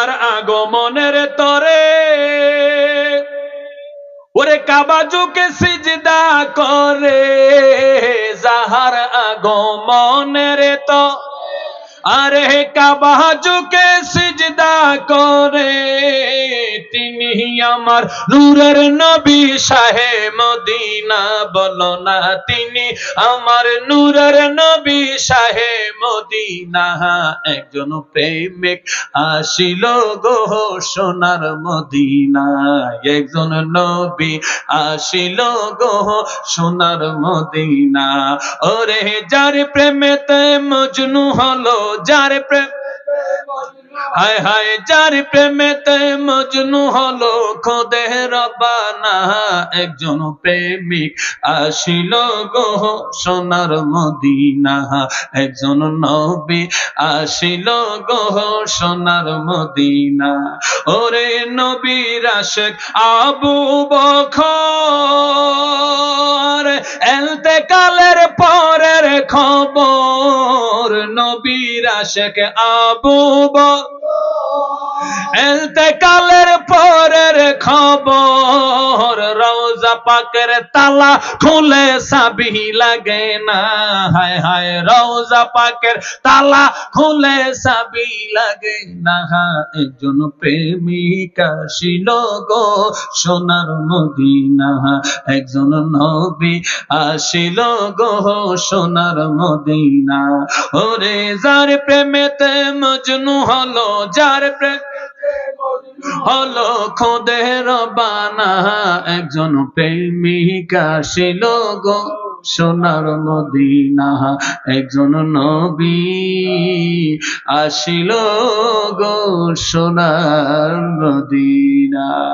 যাহার আগমনের তরে। ওরে কাবাজুকে সিজদা করে যাহার আগমনের তো। আরে কাবাজুকে সিজদা করে আমার নূরের নবী শাহে মদিনা বলো না তিনি আমার নূরের নবী শাহে মদিনা। একজন প্রেমিক আসিল গো সোনার মদিনা একজন নবী আসিল গো সোনার মদিনা ওরে যার প্রেমেতে মজনু হলো, যার প্রেম হায় হায়, যার প্রেমেতে মজনু হলো খোদে রবানা। একজন প্রেমিক আসিল গো সোনার মদিনা। একজন নবী আসিল গো সোনার মদিনা। ওরে নবীর আশেক আবু বখর, এলতেকালের পরের খবর নবীর আশেক আবু এলতে কালের পরের খবর রওজা পাকের তালা খুলে সাবি লাগে না। হায় হায় রওজা পাকের তালা খুলে সাবি লাগে না। একজন প্রেমিকা ছিল গো সোনার মদিনা। একজন নবী আসিল গো সোনার মদিনা। ওরে, যার প্রেমেতে মজনু হলো, যার প্রেম হলো খোদের বানা, একজন প্রেমিকা ছিল গো সোনার মদিনা, একজন নবী আসিল গো সোনার মদিনা।